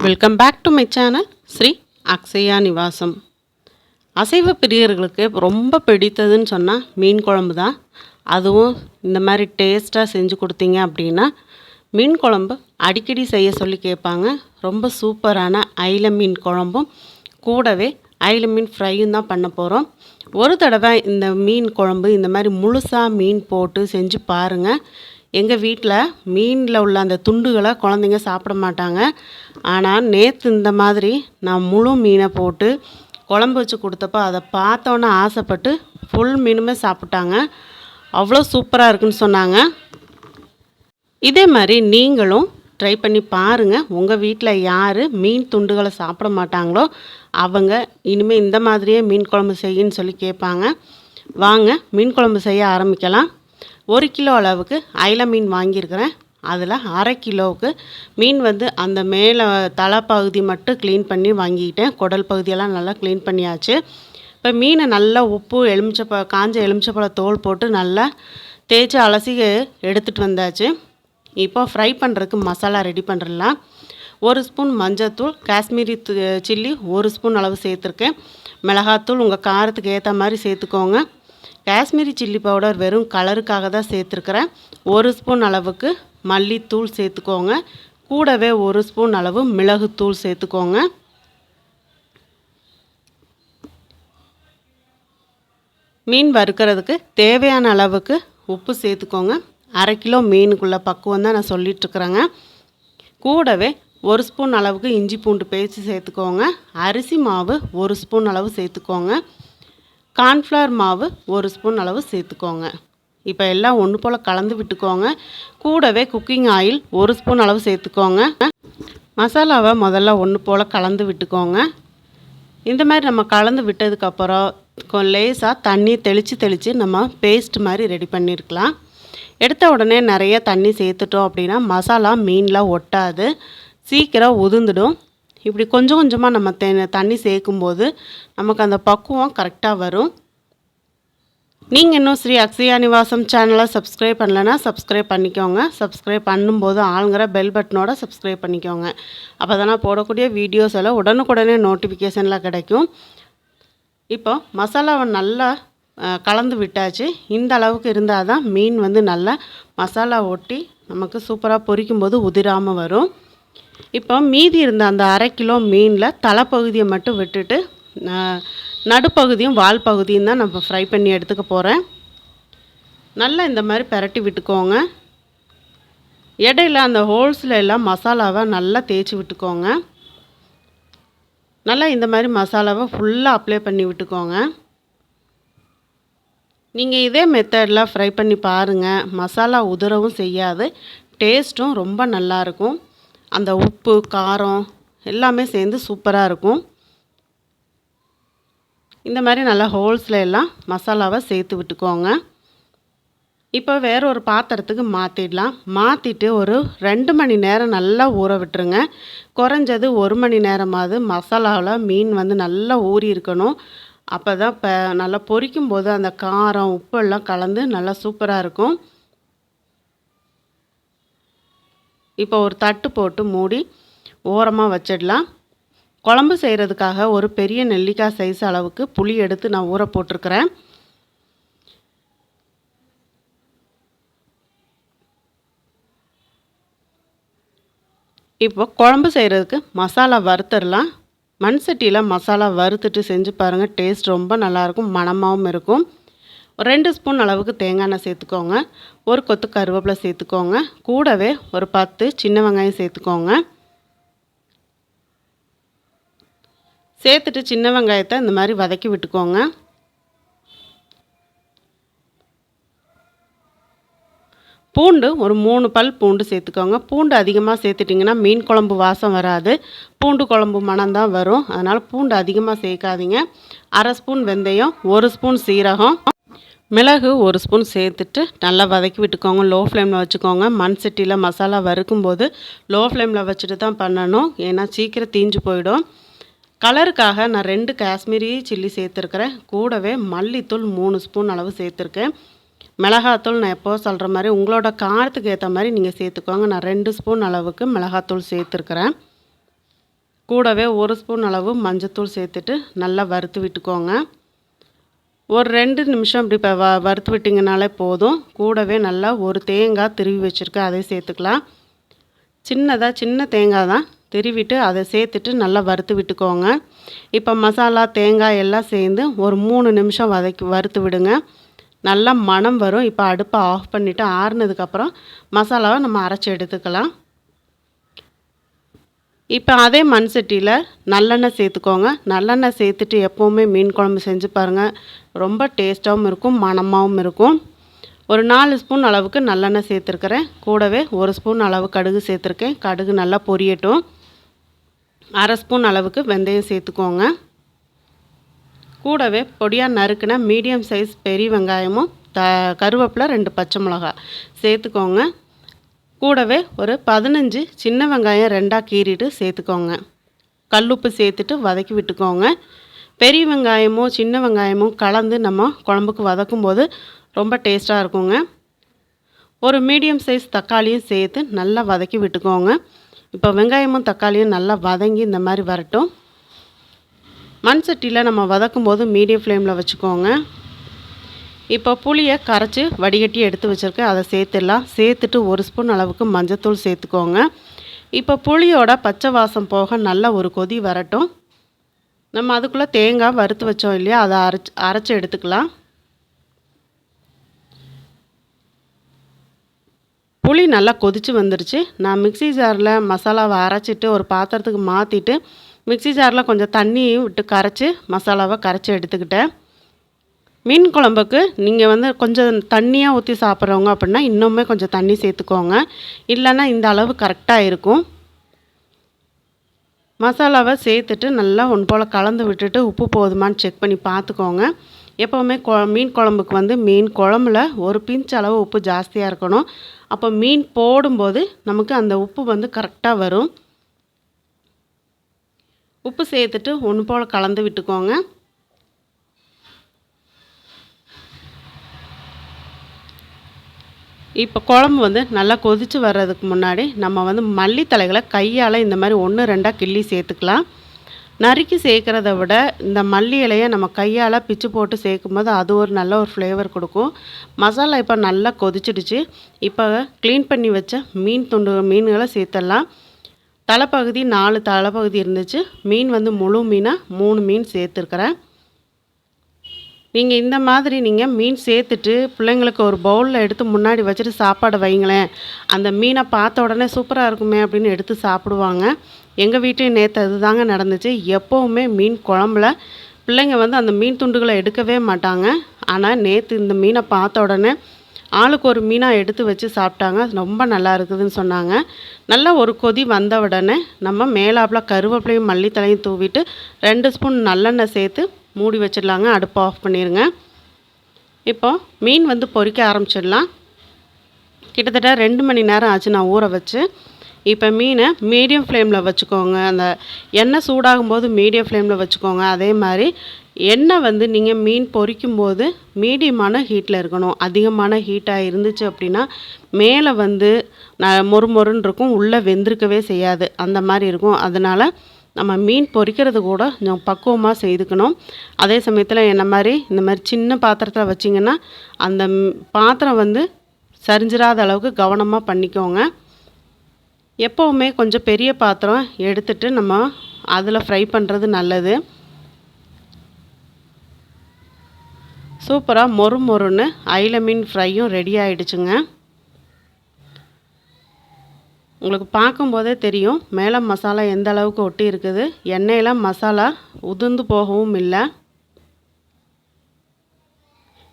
Welcome back to my channel Sri Akshaya Nivasam அசைவ பிரியர்களுக்கு ரொம்ப பிடித்ததுன்னு சொன்னால் மீன் குழம்பு தான். அதுவும் இந்த மாதிரி டேஸ்ட்டாக செஞ்சு கொடுத்தீங்க அப்படின்னா மீன் குழம்பு அடிக்கடி செய்ய சொல்லி கேட்பாங்க. ரொம்ப சூப்பரான ஐல மீன் குழம்பும் கூடவே ஐல மீன் ஃப்ரையும் தான் பண்ண போகிறோம் ஒரு தடவை இந்த மீன் குழம்பு இந்த மாதிரி முழுசாக மீன் போட்டு செஞ்சு பாருங்கள் எங்கள் வீட்டில் மீனில் உள்ள அந்த துண்டுகளை குழந்தைங்க சாப்பிட மாட்டாங்க. ஆனால் நேற்று இந்த மாதிரி நான் முழு மீனை போட்டு குழம்பு வச்சு கொடுத்தப்போ அதை பார்த்தோன்னே ஆசைப்பட்டு ஃபுல் மீனுமே சாப்பிட்டாங்க. அவ்வளோ சூப்பராக இருக்குன்னு சொன்னாங்க. இதே மாதிரி நீங்களும் ட்ரை பண்ணி பாருங்கள் உங்கள் வீட்டில் யார் மீன் துண்டுகளை சாப்பிட மாட்டாங்களோ அவங்க இனிமேல் இந்த மாதிரியே மீன் குழம்பு செய்யுன்னு சொல்லி கேட்பாங்க. வாங்க மீன் குழம்பு செய்ய ஆரம்பிக்கலாம். ஒரு கிலோ அளவுக்கு அயில மீன் வாங்கியிருக்கிறேன். அதில் அரை கிலோவுக்கு மீன் வந்து அந்த மேலே தலை பகுதி மட்டும் க்ளீன் பண்ணி வாங்கிக்கிட்டேன். குடல் பகுதியெல்லாம் நல்லா க்ளீன் பண்ணியாச்சு. இப்போ மீனை நல்லா உப்பு எலுமிச்சப்ப காஞ்ச எலுமிச்சப்பழ தோல் போட்டு நல்லா தேய்ச்சி அலசி எடுத்துகிட்டு வந்தாச்சு. இப்போ ஃப்ரை பண்ணுறதுக்கு மசாலா ரெடி பண்ணிடலாம் ஒரு ஸ்பூன் மஞ்சத்தூள் காஷ்மீரி சில்லி ஒரு ஸ்பூன் அளவு சேர்த்துருக்கேன். மிளகாத்தூள் உங்கள் காரத்துக்கு ஏற்ற மாதிரி சேர்த்துக்கோங்க. காஷ்மீரி சில்லி பவுடர் வெறும் கலருக்காக தான் சேர்த்துருக்குறேன். ஒரு ஸ்பூன் அளவுக்கு மல்லித்தூள் சேர்த்துக்கோங்க. கூடவே ஒரு ஸ்பூன் அளவு மிளகுத்தூள் சேர்த்துக்கோங்க. மீன் வறுக்கிறதுக்கு தேவையான அளவுக்கு உப்பு சேர்த்துக்கோங்க. அரை கிலோ மீனுக்குள்ளே பக்குவம் தான் நான் சொல்லிகிட்ருக்குறேங்க கூடவே ஒரு ஸ்பூன் அளவுக்கு இஞ்சி பூண்டு பேஸ்ட்டு சேர்த்துக்கோங்க. அரிசி மாவு ஒரு ஸ்பூன் அளவு சேர்த்துக்கோங்க. கார்ன்ஃப்ளவர் மாவு ஒரு ஸ்பூன் அளவு சேர்த்துக்கோங்க. இப்போ எல்லாம் ஒன்று போல் கலந்து விட்டுக்கோங்க. கூடவே குக்கிங் ஆயில் ஒரு ஸ்பூன் அளவு சேர்த்துக்கோங்க. மசாலாவை முதல்ல ஒன்று போல் கலந்து விட்டுக்கோங்க. இந்த மாதிரி நம்ம கலந்து விட்டதுக்கப்புறம் கொ- லேசாக தண்ணி தெளித்து தெளித்து நம்ம பேஸ்ட் மாதிரி ரெடி பண்ணியிருக்கலாம் எடுத்த உடனே நிறைய தண்ணி சேர்த்துட்டோம் அப்படின்னா மசாலா மீனில் ஒட்டாது. சீக்கிரம் உதிர்ந்துடும். இப்படி கொஞ்சம் கொஞ்சமாக நம்ம தே தண்ணி சேர்க்கும்போது நமக்கு அந்த பக்குவம் கரெக்டாக வரும். நீங்கள் இன்னும் ஸ்ரீ அக்ஷயா நிவாசம் சேனலை சப்ஸ்கிரைப் பண்ணலைன்னா சப்ஸ்கிரைப் பண்ணிக்கோங்க. சப்ஸ்கிரைப் பண்ணும்போது ஆளுங்கிற பெல் பட்டனோட சப்ஸ்கிரைப் பண்ணிக்கோங்க. அப்போ தானே போடக்கூடிய வீடியோஸ் எல்லாம் உடனுக்குடனே நோட்டிஃபிகேஷனில் கிடைக்கும். இப்போ மசாலாவை நல்லா கலந்து விட்டாச்சு. இந்த அளவுக்கு இருந்தால் தான் மீன் வந்து நல்லா மசாலா ஒட்டி நமக்கு சூப்பராக பொரிக்கும்போது உதிராமல் வரும். இப்போ மீதி இருந்த அந்த அரை கிலோ மீனில் தலைப்பகுதியை மட்டும் விட்டுட்டு நடுப்பகுதியும் வால் பகுதியும் தான் நம்ம ஃப்ரை பண்ணி எடுத்துக்க போகிறேன் நல்லா இந்த மாதிரி பிரட்டி விட்டுக்கோங்க. இடையில அந்த ஹோல்ஸில் எல்லாம் மசாலாவை நல்லா தேய்ச்சி விட்டுக்கோங்க. நல்லா இந்த மாதிரி மசாலாவை ஃபுல்லாக அப்ளை பண்ணி விட்டுக்கோங்க. நீங்கள் இதே மெத்தடில் ஃப்ரை பண்ணி பாருங்கள் மசாலா உதிரவும் செய்யாது. டேஸ்ட்டும் ரொம்ப நல்லாயிருக்கும் அந்த உப்பு காரம் எல்லாமே சேர்ந்து சூப்பராக இருக்கும். இந்த மாதிரி நல்லா ஹோல்ஸில் எல்லாம் மசாலாவை சேர்த்து விட்டுக்கோங்க. இப்போ வேற ஒரு பாத்திரத்துக்கு மாற்றிடலாம் மாற்றிட்டு ஒரு ரெண்டு மணி நேரம் நல்லா ஊற விட்டுருங்க. குறைஞ்சது ஒரு மணி நேரமாவது மசாலாவில் மீன் வந்து நல்லா ஊறி இருக்கணும். அப்போ தான் இப்போ நல்லா பொரிக்கும் போது அந்த காரம் உப்பு எல்லாம் கலந்து நல்லா சூப்பராக இருக்கும். இப்போ ஒரு தட்டு போட்டு மூடி ஓரமாக வச்சிடலாம். குழம்பு செய்கிறதுக்காக ஒரு பெரிய நெல்லிக்காய் சைஸ் அளவுக்கு புளி எடுத்து நான் ஊற போட்டிருக்கிறேன். இப்போ குழம்பு செய்கிறதுக்கு மசாலா வறுத்துடலாம். மண் சட்டியில் மசாலா வறுத்துட்டு செஞ்சு பாருங்கள் டேஸ்ட் ரொம்ப நல்லாயிருக்கும் மணமாகவும் இருக்கும். ஒரு ரெண்டு ஸ்பூன் அளவுக்கு தேங்காய் எண்ணெய் சேர்த்துக்கோங்க. ஒரு கொத்து கருவேப்பிலை சேர்த்துக்கோங்க. கூடவே ஒரு பத்து சின்ன வெங்காயம் சேர்த்துக்கோங்க. சேர்த்துட்டு சின்ன வெங்காயத்தை இந்த மாதிரி வதக்கி விட்டுக்கோங்க. பூண்டு ஒரு மூணு பல் பூண்டு சேர்த்துக்கோங்க. பூண்டு அதிகமாக சேர்த்துட்டிங்கன்னா மீன் குழம்பு வாசம் வராது. பூண்டு குழம்பு மனம்தான் வரும். அதனால் பூண்டு அதிகமாக சேர்க்காதீங்க. அரை ஸ்பூன் வெந்தயம் ஒரு ஸ்பூன் சீரகம். மிளகு ஒரு ஸ்பூன் சேர்த்துட்டு நல்லா வதக்கி விட்டுக்கோங்க. லோ ஃப்ளேமில் வச்சுக்கோங்க. மண் சட்டியில் மசாலா வறுக்கும்போது லோ ஃப்ளேமில் வச்சுட்டு தான் பண்ணணும். ஏன்னா சீக்கிரம் தீஞ்சு போயிடும். கலருக்காக நான் ரெண்டு காஷ்மீரி சில்லி சேர்த்துருக்குறேன். கூடவே மல்லித்தூள் மூணு ஸ்பூன் அளவு சேர்த்துருக்கேன். மிளகாத்தூள் நான் எப்போ சொல்கிற மாதிரி உங்களோட காரத்துக்கு ஏற்ற மாதிரி நீங்கள் சேர்த்துக்கோங்க. நான் ரெண்டு ஸ்பூன் அளவுக்கு மிளகாத்தூள் சேர்த்துருக்குறேன். கூடவே ஒரு ஸ்பூன் அளவு மஞ்சத்தூள் சேர்த்துட்டு நல்லா வறுத்து விட்டுக்கோங்க. ஒரு ரெண்டு நிமிஷம் இப்படி இப்போ வ வறுத்து விட்டிங்கனாலே போதும். கூடவே நல்லா ஒரு தேங்காய் திருவி வச்சுருக்கேன் அதை சேர்த்துக்கலாம். சின்னதாக சின்ன தேங்காய் தான். திருவிட்டு அதை சேர்த்துட்டு நல்லா வறுத்து விட்டுக்கோங்க. இப்போ மசாலா தேங்காய் எல்லாம் சேர்ந்து ஒரு மூணு நிமிஷம் வதக்கி வறுத்து விடுங்க. நல்லா மணம் வரும். இப்போ அடுப்பை ஆஃப் பண்ணிவிட்டு ஆறுனதுக்கப்புறம் மசாலாவை நம்ம அரைச்சி எடுத்துக்கலாம். இப்போ அதே மண் சட்டியில் நல்லெண்ணெய் சேர்த்துக்கோங்க. நல்லெண்ணெய் சேர்த்துட்டு எப்போவுமே மீன் குழம்பு செஞ்சு பாருங்கள் ரொம்ப டேஸ்ட்டாகவும் இருக்கும் மணமாகவும் இருக்கும். ஒரு நாலு ஸ்பூன் அளவுக்கு நல்லெண்ணெய் சேர்த்துருக்கிறேன். கூடவே ஒரு ஸ்பூன் அளவு கடுகு சேர்த்துருக்கேன். கடுகு நல்லா பொரியட்டும். அரை ஸ்பூன் அளவுக்கு வெந்தயம் சேர்த்துக்கோங்க. கூடவே பொடியாக நறுக்கின மீடியம் சைஸ் பெரிய வெங்காயமும் த கருவேப்பிலை ரெண்டு பச்சை மிளகாய் சேர்த்துக்கோங்க. கூடவே ஒரு பதினஞ்சு சின்ன வெங்காயம் ரெண்டாக கீறிட்டு சேர்த்துக்கோங்க. கல்லுப்பு சேர்த்துட்டு வதக்கி விட்டுக்கோங்க. பெரிய வெங்காயமும் சின்ன வெங்காயமும் கலந்து நம்ம குழம்புக்கு வதக்கும் போது ரொம்ப டேஸ்ட்டாக இருக்குங்க. ஒரு மீடியம் சைஸ் தக்காளியும் சேர்த்து நல்லா வதக்கி விட்டுக்கோங்க. இப்போ வெங்காயமும் தக்காளியும் நல்லா வதங்கி இந்த மாதிரி வரட்டும். மண் சட்டியில் நம்ம வதக்கும் போது மீடியம் ஃப்ளேமில் வச்சுக்கோங்க. இப்போ புளியை கரைச்சி வடிகட்டி எடுத்து வச்சுருக்கேன். அதை சேர்த்துடலாம். சேர்த்துட்டு ஒரு ஸ்பூன் அளவுக்கு மஞ்சத்தூள் சேர்த்துக்கோங்க. இப்போ புளியோட பச்சை வாசம் போக நல்லா ஒரு கொதி வரட்டும். நம்ம அதுக்குள்ளே தேங்காய் வறுத்து வச்சோம் இல்லையா? அதை அரைச்சி அரைச்சி எடுத்துக்கலாம். புளி நல்லா கொதித்து வந்துருச்சு. நான் மிக்சி ஜாரில் மசாலாவை அரைச்சிட்டு ஒரு பாத்திரத்துக்கு மாற்றிட்டு மிக்சி ஜாரில் கொஞ்சம் தண்ணியும் விட்டு கரைச்சி மசாலாவை கரைச்சி எடுத்துக்கிட்டேன். மீன் குழம்புக்கு நீங்கள் வந்து கொஞ்சம் தண்ணியாக ஊற்றி சாப்பிட்றவங்க அப்படின்னா இன்னுமே கொஞ்சம் தண்ணி சேர்த்துக்கோங்க. இல்லைன்னா இந்த அளவு கரெக்டாக இருக்கும். மசாலாவை சேர்த்துட்டு நல்லா ஒன் போல் கலந்து விட்டுட்டு உப்பு போதுமான்னு செக் பண்ணி பார்த்துக்கோங்க. எப்போவுமே கொ மீன் குழம்புக்கு வந்து மீன் குழம்புல ஒரு பிஞ்ச் அளவு உப்பு ஜாஸ்தியாக இருக்கணும். அப்போ மீன் போடும்போது நமக்கு அந்த உப்பு வந்து கரெக்டாக வரும். உப்பு சேர்த்துட்டு ஒன்று போல் கலந்து விட்டுக்கோங்க. இப்போ குழம்பு வந்து நல்லா கொதித்து வர்றதுக்கு முன்னாடி நம்ம வந்து மல்லித்தலைகளை கையால் இந்த மாதிரி ஒன்று ரெண்டாக கிள்ளி சேர்த்துக்கலாம். நறுக்கி சேர்க்குறத விட இந்த மல்லி இலையை நம்ம கையால் பிச்சு போட்டு சேர்க்கும் போது அது ஒரு நல்ல ஒரு ஃப்ளேவர் கொடுக்கும். மசாலா இப்போ நல்லா கொதிச்சிடுச்சு. இப்போ க்ளீன் பண்ணி வச்ச மீன் துண்டு மீன்களை சேர்த்துடலாம். தலைப்பகுதி நாலு தலைப்பகுதி இருந்துச்சு. மீன் வந்து முழு மீனாக மூணு மீன் சேர்த்துருக்குறேன். நீங்கள் இந்த மாதிரி நீங்கள் மீன் சேர்த்துட்டு பிள்ளைங்களுக்கு ஒரு பவுலில் எடுத்து முன்னாடி வச்சுட்டு சாப்பாடு வைங்களேன். அந்த மீனை பார்த்த உடனே சூப்பராக இருக்குமே அப்படின்னு எடுத்து சாப்பிடுவாங்க. எங்கள் வீட்டையும் நேற்று அது தாங்க நடந்துச்சு. எப்போவுமே மீன் குழம்புல பிள்ளைங்க வந்து அந்த மீன் துண்டுகளை எடுக்கவே மாட்டாங்க. ஆனால் நேற்று இந்த மீனை பார்த்த உடனே ஆளுக்கு ஒரு மீனாக எடுத்து வச்சு சாப்பிட்டாங்க. ரொம்ப நல்லா இருக்குதுன்னு சொன்னாங்க. நல்லா ஒரு கொதி வந்த உடனே நம்ம மேலாப்பில் கருவேப்பிலையும் மல்லித்தலையும் தூவிட்டு ரெண்டு ஸ்பூன் நல்லெண்ணெய் சேர்த்து மூடி வச்சிடலாங்க அடுப்பை ஆஃப் பண்ணிடுங்க இப்போ மீன் வந்து பொறிக்க ஆரம்பிச்சிடலாம். கிட்டத்தட்ட ரெண்டு மணி நேரம் ஆச்சு நான் ஊற வச்சு. இப்போ மீனை மீடியம் ஃப்ளேமில் வச்சுக்கோங்க. அந்த எண்ணெய் சூடாகும் போது மீடியம் ஃப்ளேமில் வச்சுக்கோங்க. அதே மாதிரி எண்ணெய் வந்து நீங்கள் மீன் பொரிக்கும் போது மீடியமான ஹீட்டில் இருக்கணும். அதிகமான ஹீட்டாக இருந்துச்சு அப்படின்னா மேலே வந்து ந மொறு மொறுன்னு இருக்கும். உள்ளே வெந்திருக்கவே செய்யாது. அந்த மாதிரி இருக்கும். அதனால் நம்ம மீன் பொரிக்கிறது கூட கொஞ்சம் பக்குவமாக செய்துக்கணும். அதே சமயத்தில் என்ன மாதிரி இந்த மாதிரி சின்ன பாத்திரத்தில் வச்சிங்கன்னா அந்த பாத்திரம் வந்து சரிஞ்சிராத அளவுக்கு கவனமாக பண்ணிக்கோங்க. எப்போவுமே கொஞ்சம் பெரிய பாத்திரம் எடுத்துட்டு நம்ம அதில் ஃப்ரை பண்ணுறது நல்லது. சூப்பராக மொறு மொறுன்னு அயில மீன் ஃப்ரையும் ரெடி ஆகிடுச்சுங்க உங்களுக்கு பார்க்கும்போதே தெரியும் மேலே மசாலா எந்த அளவுக்கு ஒட்டி இருக்குது. எண்ணெயில் மசாலா உதிர்ந்து போகவும் இல்லை.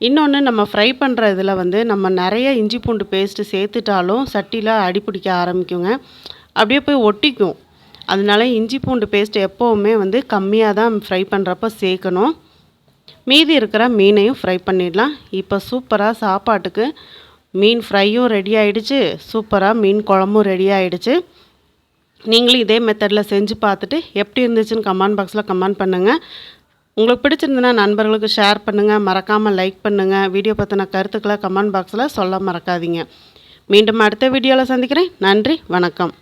இன்னொன்று நம்ம ஃப்ரை பண்ணுற இதில் வந்து நம்ம நிறைய இஞ்சி பூண்டு பேஸ்ட்டு சேர்த்துட்டாலும் சட்டியில் அடிப்பிடிக்க ஆரம்பிக்குங்க. அப்படியே போய் ஒட்டிக்கும். அதனால இஞ்சி பூண்டு பேஸ்ட் எப்போவுமே வந்து கம்மியாக தான் ஃப்ரை பண்ணுறப்ப சேர்க்கணும். மீதி இருக்கிற மீனையும் ஃப்ரை பண்ணிடலாம். இப்போ சூப்பராக சாப்பாட்டுக்கு மீன் ஃப்ரையும் ரெடி ஆகிடுச்சு சூப்பராக மீன் குழம்பும் ரெடி ஆகிடுச்சு நீங்களும் இதே மெத்தடில் செஞ்சு பார்த்துட்டு எப்படி இருந்துச்சுன்னு கமெண்ட் பாக்ஸில் கமெண்ட் பண்ணுங்கள் உங்களுக்கு பிடிச்சிருந்துன்னா நண்பர்களுக்கு ஷேர் பண்ணுங்கள் மறக்காமல் லைக் பண்ணுங்கள் வீடியோ பற்றின கருத்துக்களை கமெண்ட் பாக்ஸில் சொல்ல மறக்காதீங்க. மீண்டும் அடுத்த வீடியோவில் சந்திக்கிறேன். நன்றி. வணக்கம்.